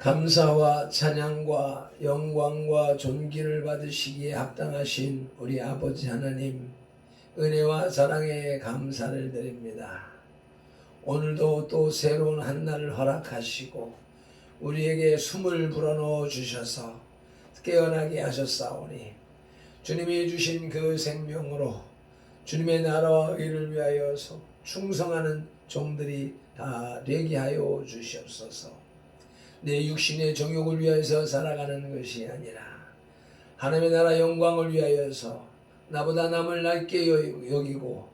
감사와 찬양과 영광과 존귀를 받으시기에 합당하신 우리 아버지 하나님 은혜와 사랑에 감사를 드립니다. 오늘도 또 새로운 한 날을 허락하시고 우리에게 숨을 불어넣어 주셔서 깨어나게 하셨사오니 주님이 주신 그 생명으로 주님의 나라와 의를 위하여서 충성하는 종들이 다 되게 하여 주시옵소서. 내 육신의 정욕을 위하여서 살아가는 것이 아니라 하나님의 나라 영광을 위하여서 나보다 남을 낮게 여- 여기고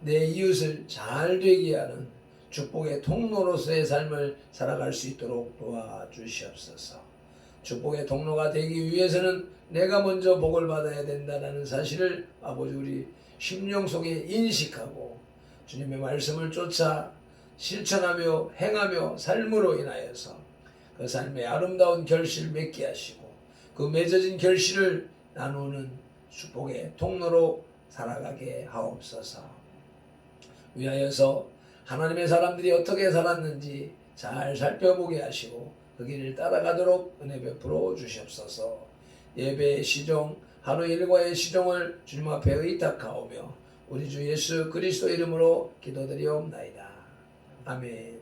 내 이웃을 잘 되게 하는 축복의 통로로서의 삶을 살아갈 수 있도록 도와주시옵소서. 축복의 통로가 되기 위해서는 내가 먼저 복을 받아야 된다는 사실을 아버지 우리 심령 속에 인식하고 주님의 말씀을 쫓아 실천하며 행하며 삶으로 인하여서 그 삶의 아름다운 결실을 맺게 하시고 그 맺어진 결실을 나누는 축복의 통로로 살아가게 하옵소서. 위하여서 하나님의 사람들이 어떻게 살았는지 잘 살펴보게 하시고 그 길을 따라가도록 은혜 베풀어 주시옵소서. 예배의 시종 하루 일과의 시종을 주님 앞에 의탁하오며 우리 주 예수 그리스도 이름으로 기도드리옵나이다. 아멘.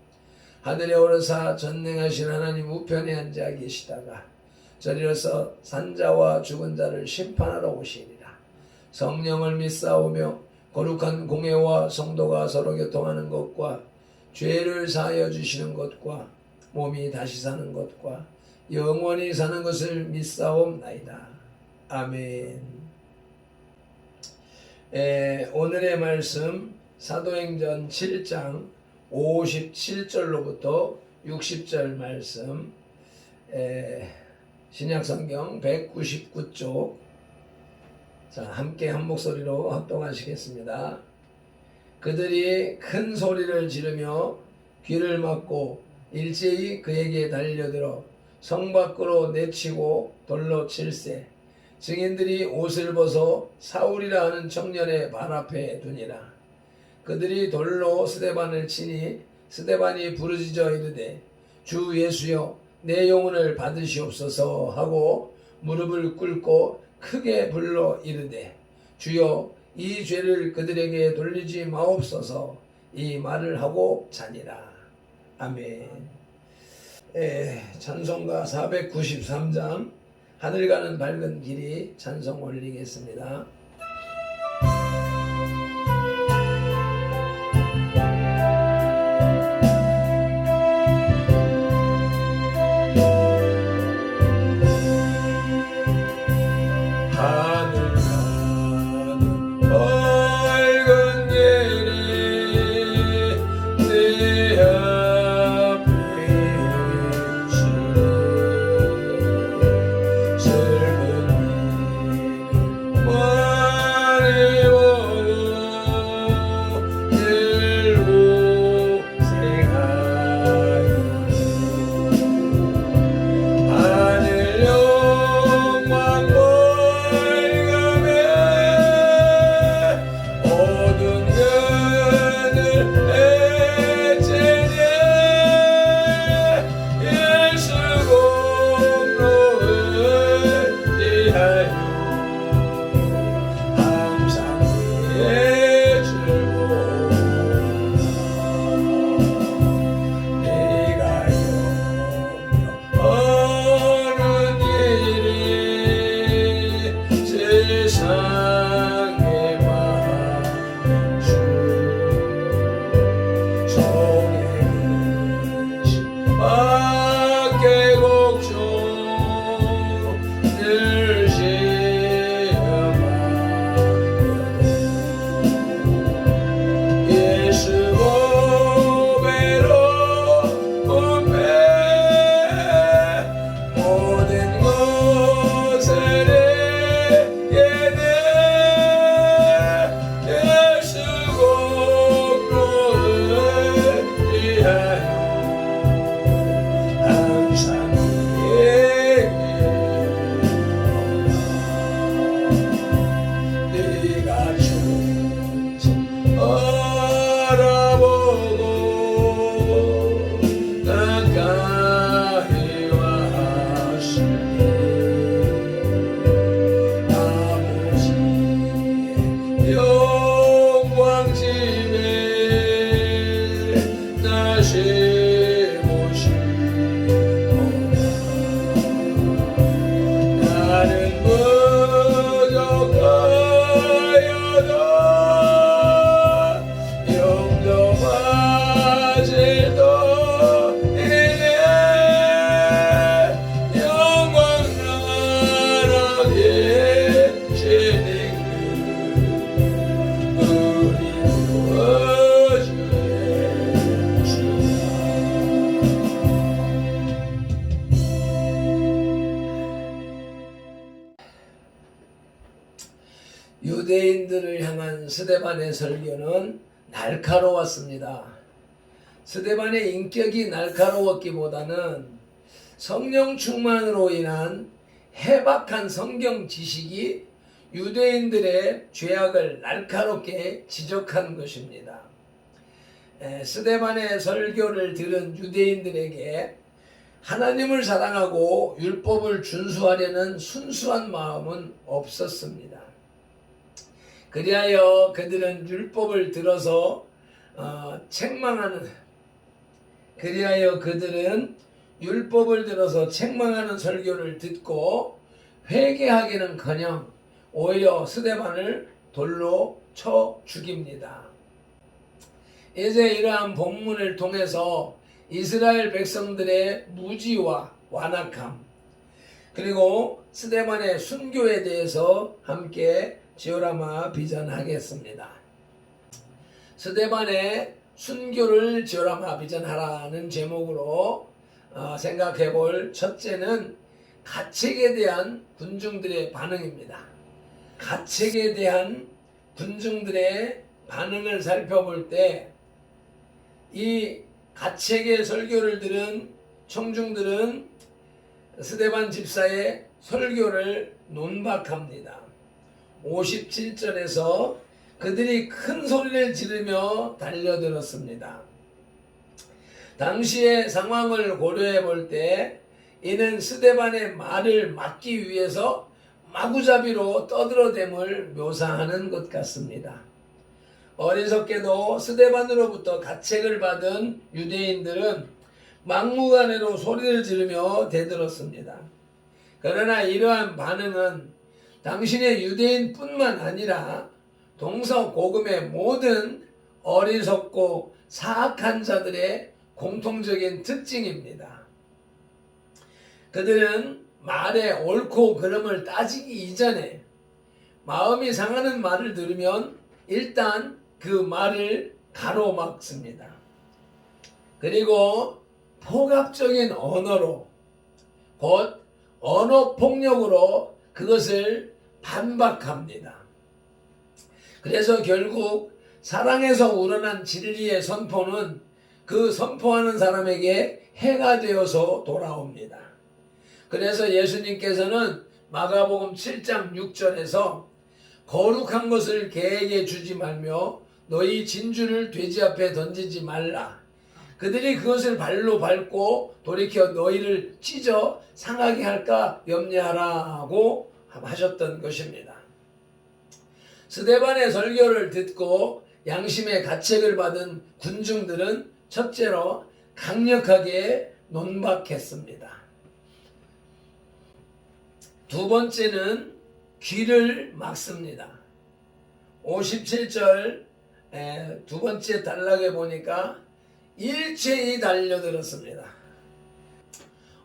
하늘에 오르사 전능하신 하나님 우편에 앉아 계시다가 저리로서 산자와 죽은 자를 심판하러 오시리라. 성령을 믿사오며 거룩한 공예와 성도가 서로 교통하는 것과 죄를 사하여 주시는 것과 몸이 다시 사는 것과 영원히 사는 것을 믿사옵나이다. 아멘. 에, 오늘의 말씀 사도행전 7장 57절로부터 60절 말씀. 에, 신약성경 199쪽. 자 함께 한 목소리로 합동하시겠습니다. 그들이 큰 소리를 지르며 귀를 막고 일제히 그에게 달려들어 성 밖으로 내치고 돌로 칠세. 증인들이 옷을 벗어 사울이라 하는 청년의 발 앞에 두니라 그들이 돌로 스데반을 치니 스데반이 부르짖어 이르되 주 예수여 내 영혼을 받으시옵소서 하고 무릎을 꿇고 크게 불러 이르되 주여 이 죄를 그들에게 돌리지 마옵소서. 이 말을 하고 자니라. 아멘. 에, 찬송가 493장 하늘 가는 밝은 길이 찬송 올리겠습니다. 스데반의 설교는 날카로웠습니다. 스데반의 인격이 날카로웠기보다는 성령 충만으로 인한 해박한 성경 지식이 유대인들의 죄악을 날카롭게 지적한 것입니다. 에, 스데반의 설교를 들은 유대인들에게 하나님을 사랑하고 율법을 준수하려는 순수한 마음은 없었습니다. 그리하여 그들은 율법을 들어서 어, 책망하는 그리하여 그들은 율법을 들어서 책망하는 설교를 듣고 회개하기는커녕 오히려 스데반을 돌로 쳐 죽입니다. 이제 이러한 본문을 통해서 이스라엘 백성들의 무지와 완악함 그리고 스데반의 순교에 대해서 함께 지오라마 비전하겠습니다. 스데반의 순교를 지오라마 비전하라는 제목으로 어, 생각해 볼 첫째는 가책에 대한 군중들의 반응입니다. 가책에 대한 군중들의 반응을 살펴볼 때 이 가책의 설교를 들은 청중들은 스데반 집사의 설교를 논박합니다. 57절에서 그들이 큰 소리를 지르며 달려들었습니다. 당시의 상황을 고려해 볼 때 이는 스데반의 말을 막기 위해서 마구잡이로 떠들어댐을 묘사하는 것 같습니다. 어리석게도 스데반으로부터 가책을 받은 유대인들은 막무가내로 소리를 지르며 대들었습니다. 그러나 이러한 반응은 당신의 유대인뿐만 아니라 동서 고금의 모든 어리석고 사악한 자들의 공통적인 특징입니다. 그들은 말의 옳고 그름을 따지기 이전에 마음이 상하는 말을 들으면 일단 그 말을 가로막습니다. 그리고 포갑적인 언어로 곧 언어 폭력으로 그것을 반박합니다. 그래서 결국 사랑에서 우러난 진리의 선포는 그 선포하는 사람에게 해가 되어서 돌아옵니다. 그래서 예수님께서는 마가복음 7장 6절에서 거룩한 것을 개에게 주지 말며 너희 진주를 돼지 앞에 던지지 말라. 그들이 그것을 발로 밟고 돌이켜 너희를 찢어 상하게 할까 염려하라고 하셨던 것입니다. 스데반의 설교를 듣고 양심의 가책을 받은 군중들은 첫째로 강력하게 논박했습니다. 두 번째는 귀를 막습니다. 57절 두 번째 단락에 보니까 일체히 달려들었습니다.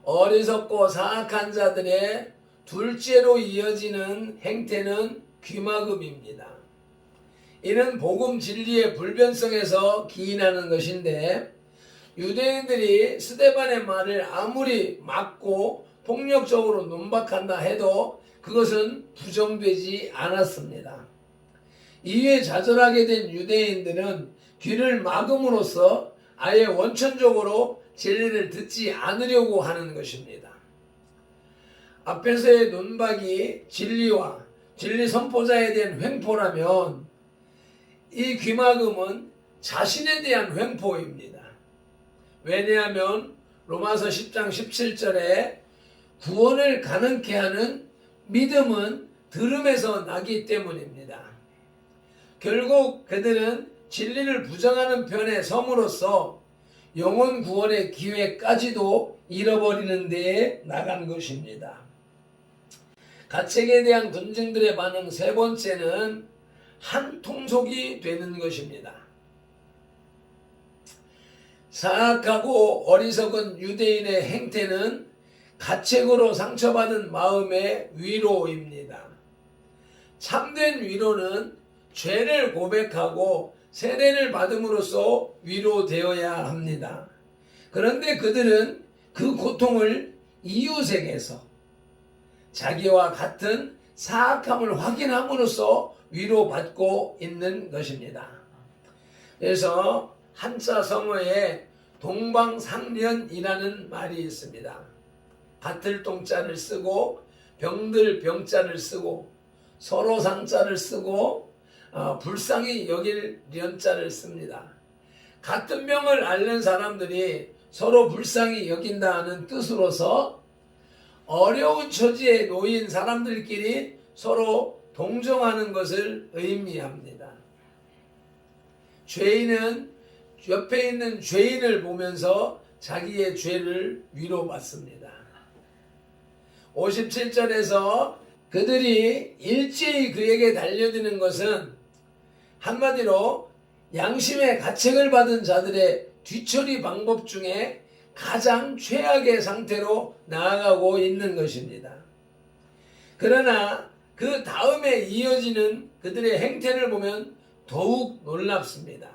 어리석고 사악한 자들의 둘째로 이어지는 행태는 귀마금입니다. 이는 복음 진리의 불변성에서 기인하는 것인데 유대인들이 스데반의 말을 아무리 막고 폭력적으로 논박한다 해도 그것은 부정되지 않았습니다. 이에 좌절하게 된 유대인들은 귀를 막음으로써 아예 원천적으로 진리를 듣지 않으려고 하는 것입니다. 앞에서의 논박이 진리와 진리 선포자에 대한 횡포라면 이 귀막음은 자신에 대한 횡포입니다. 왜냐하면 로마서 10장 17절에 구원을 가능케 하는 믿음은 들음에서 나기 때문입니다. 결국 그들은 진리를 부정하는 편에 섬으로써 영혼 구원의 기회까지도 잃어버리는 데에 나간 것입니다. 가책에 대한 군중들의 반응 세 번째는 한 통속이 되는 것입니다. 사악하고 어리석은 유대인의 행태는 가책으로 상처받은 마음의 위로입니다. 참된 위로는 죄를 고백하고 세례를 받음으로써 위로되어야 합니다. 그런데 그들은 그 고통을 이웃에게서 자기와 같은 사악함을 확인함으로써 위로받고 있는 것입니다. 그래서 한자 성어에 동방상련이라는 말이 있습니다. 같을 동자를 쓰고 병들 병자를 쓰고 서로 상자를 쓰고 어, 불쌍히 여길 련자를 씁니다. 같은 병을 앓는 사람들이 서로 불쌍히 여긴다는 뜻으로서 어려운 처지에 놓인 사람들끼리 서로 동정하는 것을 의미합니다. 죄인은 옆에 있는 죄인을 보면서 자기의 죄를 위로받습니다. 57절에서 그들이 일제히 그에게 달려드는 것은 한마디로 양심의 가책을 받은 자들의 뒤처리 방법 중에 가장 최악의 상태로 나아가고 있는 것입니다. 그러나 그 다음에 이어지는 그들의 행태를 보면 더욱 놀랍습니다.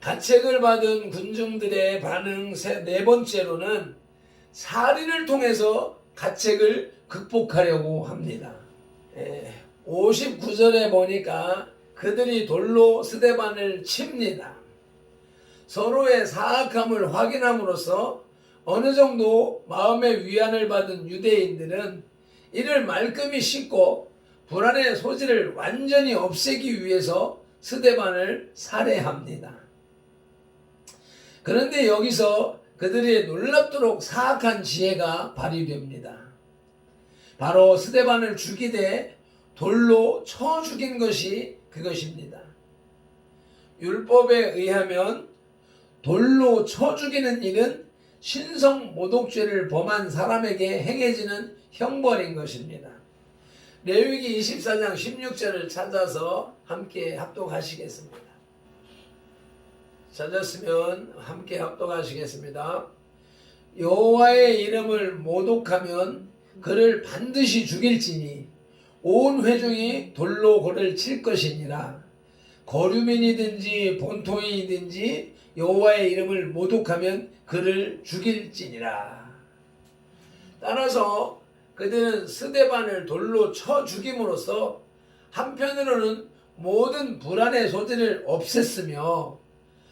가책을 받은 군중들의 반응 세- 네 번째로는 살인을 통해서 가책을 극복하려고 합니다. 59절에 보니까 그들이 돌로 스데반을 칩니다. 서로의 사악함을 확인함으로써 어느 정도 마음의 위안을 받은 유대인들은 이를 말끔히 씻고 불안의 소지를 완전히 없애기 위해서 스데반을 살해합니다. 그런데 여기서 그들의 놀랍도록 사악한 지혜가 발휘됩니다. 바로 스데반을 죽이되 돌로 쳐 죽인 것이 그것입니다. 율법에 의하면 돌로 쳐 죽이는 일은 신성 모독죄를 범한 사람에게 행해지는 형벌인 것입니다. 레위기 24장 16절을 찾아서 함께 합독하시겠습니다. 찾았으면 함께 합독하시겠습니다. 여호와의 이름을 모독하면 그를 반드시 죽일지니 온 회중이 돌로 그를 칠 것이니라. 거류민이든지 본토인이든지 여호와의 이름을 모독하면 그를 죽일지니라. 따라서 그들은 스데반을 돌로 쳐 죽임으로써 한편으로는 모든 불안의 소지를 없앴으며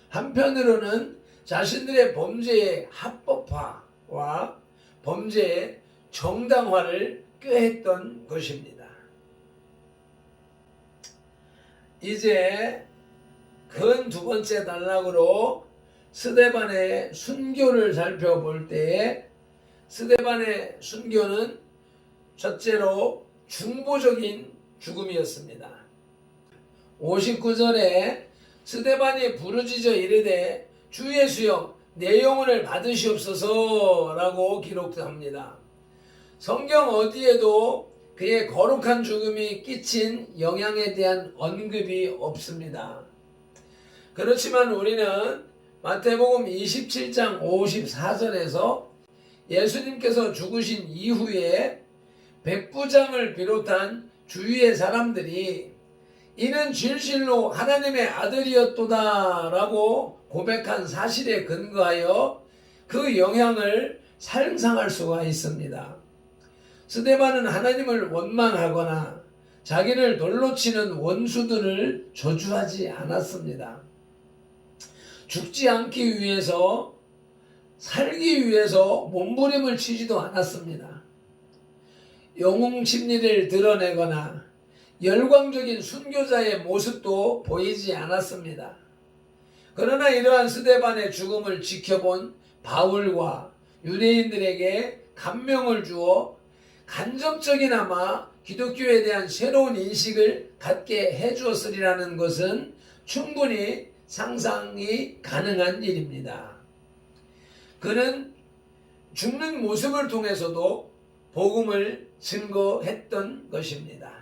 한편으로는 자신들의 범죄의 합법화와 범죄의 정당화를 꾀했던 것입니다. 이제 근 두 번째 단락으로 스데반의 순교를 살펴볼 때에 스데반의 순교는 첫째로 중보적인 죽음이었습니다. 59절에 스데반이 부르짖어 이르되 주 예수여 내 영혼을 받으시옵소서라고 기록합니다. 성경 어디에도 그의 거룩한 죽음이 끼친 영향에 대한 언급이 없습니다. 그렇지만 우리는 마태복음 27장 54절에서 예수님께서 죽으신 이후에 백부장을 비롯한 주위의 사람들이 이는 진실로 하나님의 아들이었도다라고 고백한 사실에 근거하여 그 영향을 상상할 수가 있습니다. 스데반은 하나님을 원망하거나 자기를 돌로 치는 원수들을 저주하지 않았습니다. 죽지 않기 위해서 살기 위해서 몸부림을 치지도 않았습니다. 영웅 심리를 드러내거나 열광적인 순교자의 모습도 보이지 않았습니다. 그러나 이러한 스데반의 죽음을 지켜본 바울과 유대인들에게 감명을 주어 간접적이나마 기독교에 대한 새로운 인식을 갖게 해주었으리라는 것은 충분히 상상이 가능한 일입니다. 그는 죽는 모습을 통해서도 복음을 증거했던 것입니다.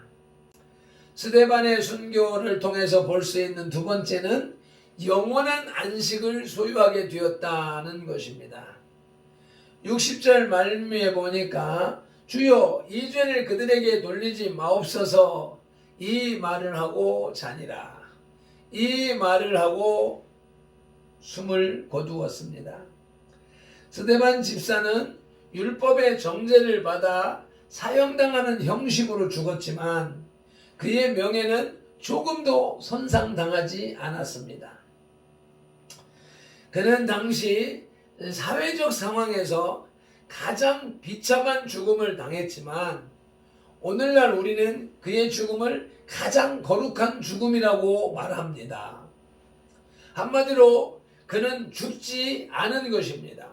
스데반의 순교를 통해서 볼 수 있는 두 번째는 영원한 안식을 소유하게 되었다는 것입니다. 60절 말미에 보니까 주여 이 죄를 그들에게 돌리지 마옵소서 이 말을 하고 자니라. 이 말을 하고 숨을 거두었습니다. 스데반 집사는 율법의 정죄를 받아 사형당하는 형식으로 죽었지만 그의 명예는 조금도 손상당하지 않았습니다. 그는 당시 사회적 상황에서 가장 비참한 죽음을 당했지만 오늘날 우리는 그의 죽음을 가장 거룩한 죽음이라고 말합니다. 한마디로 그는 죽지 않은 것입니다.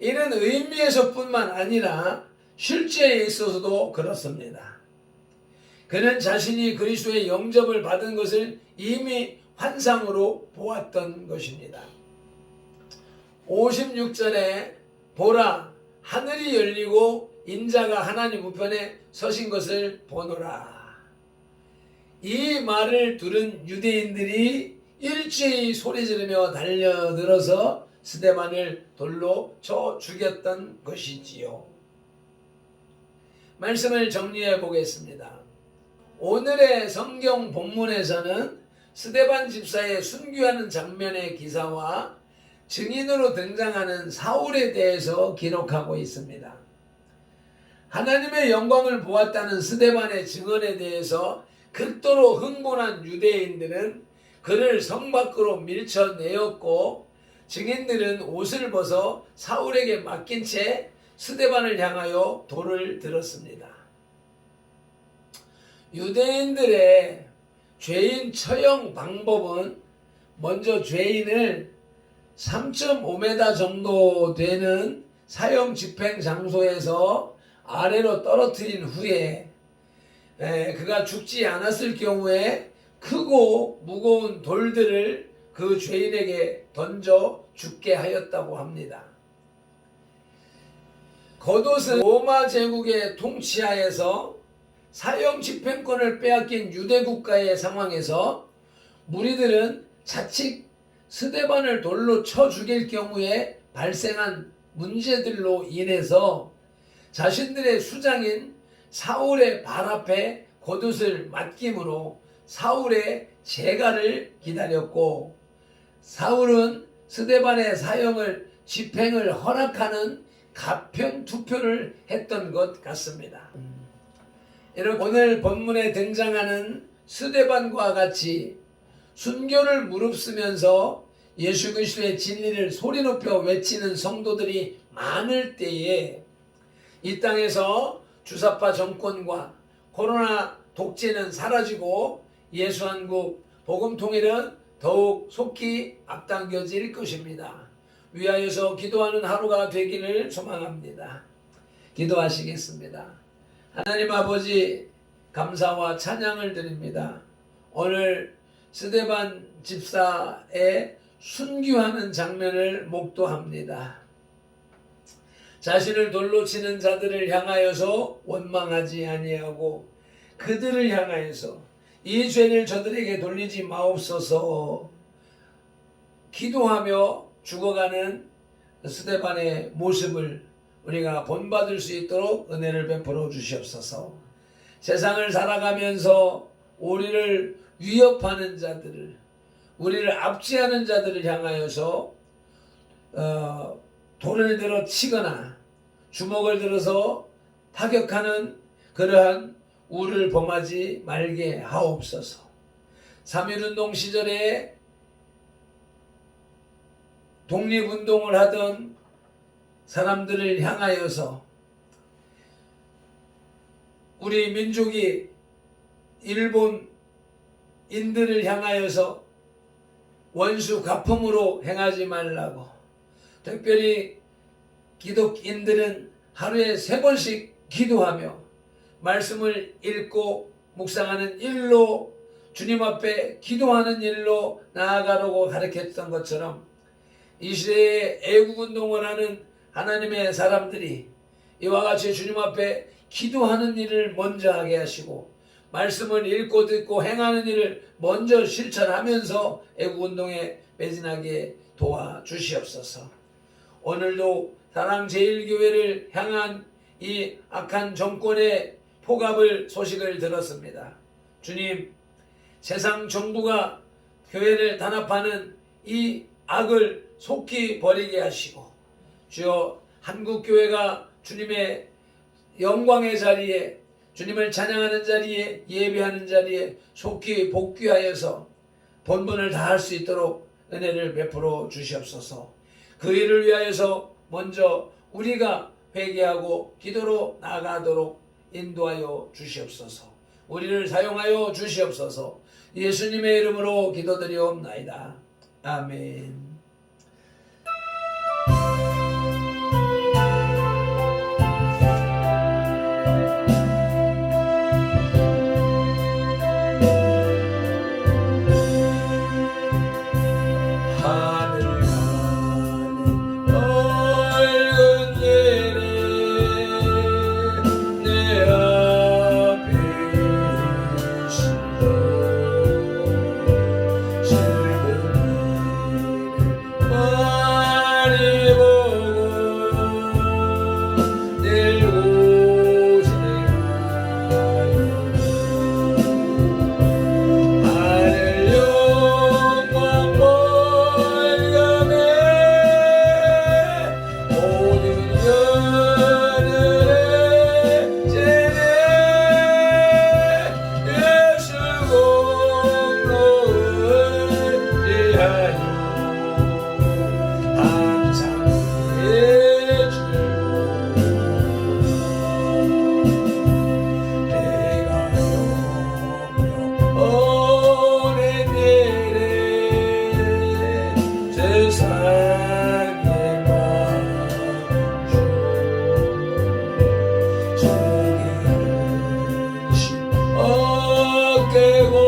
이는 의미에서뿐만 아니라 실제에 있어서도 그렇습니다. 그는 자신이 그리스도의 영접을 받은 것을 이미 환상으로 보았던 것입니다. 56절에 보라 하늘이 열리고 인자가 하나님 우편에 서신 것을 보노라. 이 말을 들은 유대인들이 일제히 소리 지르며 달려들어서 스데반을 돌로 쳐 죽였던 것이지요. 말씀을 정리해 보겠습니다. 오늘의 성경 본문에서는 스데반 집사의 순교하는 장면의 기사와 증인으로 등장하는 사울에 대해서 기록하고 있습니다. 하나님의 영광을 보았다는 스데반의 증언에 대해서 극도로 흥분한 유대인들은 그를 성 밖으로 밀쳐내었고 증인들은 옷을 벗어 사울에게 맡긴 채 스데반을 향하여 돌을 들었습니다. 유대인들의 죄인 처형 방법은 먼저 죄인을 3.5m 정도 되는 사형 집행 장소에서 아래로 떨어뜨린 후에 에, 그가 죽지 않았을 경우에 크고 무거운 돌들을 그 죄인에게 던져 죽게 하였다고 합니다. 겉옷은 로마 제국의 통치하에서 사형 집행권을 빼앗긴 유대 국가의 상황에서 무리들은 자칫 스데반을 돌로 쳐 죽일 경우에 발생한 문제들로 인해서 자신들의 수장인 사울의 발 앞에 겉옷을 맡김으로 사울의 재가를 기다렸고 사울은 스데반의 사형을 집행을 허락하는 가평 투표를 했던 것 같습니다. 이렇게 오늘 본문에 등장하는 스데반과 같이 순교를 무릅쓰면서 예수 그리스도의 진리를 소리 높여 외치는 성도들이 많을 때에 이 땅에서 주사파 정권과 코로나 독재는 사라지고 예수한국 복음 통일은 더욱 속히 앞당겨질 것입니다. 위하여서 기도하는 하루가 되기를 소망합니다. 기도하시겠습니다. 하나님 아버지 감사와 찬양을 드립니다. 오늘 스데반 집사의 순교하는 장면을 목도합니다. 자신을 돌로 치는 자들을 향하여서 원망하지 아니하고 그들을 향하여서 이 죄를 저들에게 돌리지 마옵소서 기도하며 죽어가는 스데반의 모습을 우리가 본받을 수 있도록 은혜를 베풀어 주시옵소서. 세상을 살아가면서 우리를 위협하는 자들을 우리를 압제하는 자들을 향하여서 어, 돌을 들어 치거나 주먹을 들어서 타격하는 그러한 우를 범하지 말게 하옵소서. 3.1운동 시절에 독립운동을 하던 사람들을 향하여서 우리 민족이 일본인들을 향하여서 원수 가품으로 행하지 말라고 특별히 기독인들은 하루에 세 번씩 기도하며 말씀을 읽고 묵상하는 일로 주님 앞에 기도하는 일로 나아가라고 가르쳤던 것처럼 이 시대에 애국운동을 하는 하나님의 사람들이 이와 같이 주님 앞에 기도하는 일을 먼저 하게 하시고 말씀을 읽고 듣고 행하는 일을 먼저 실천하면서 애국운동에 매진하게 도와 주시옵소서. 오늘도 사랑 제일교회를 향한 이 악한 정권의 포갑을 소식을 들었습니다. 주님, 세상 정부가 교회를 단합하는 이 악을 속히 버리게 하시고 주여 한국 교회가 주님의 영광의 자리에 주님을 찬양하는 자리에 예배하는 자리에 속히 복귀하여서 본분을 다할 수 있도록 은혜를 베풀어 주시옵소서. 그 일을 위하여서 먼저 우리가 회개하고 기도로 나아가도록 인도하여 주시옵소서. 우리를 사용하여 주시옵소서. 예수님의 이름으로 기도드리옵나이다. 아멘. fuego.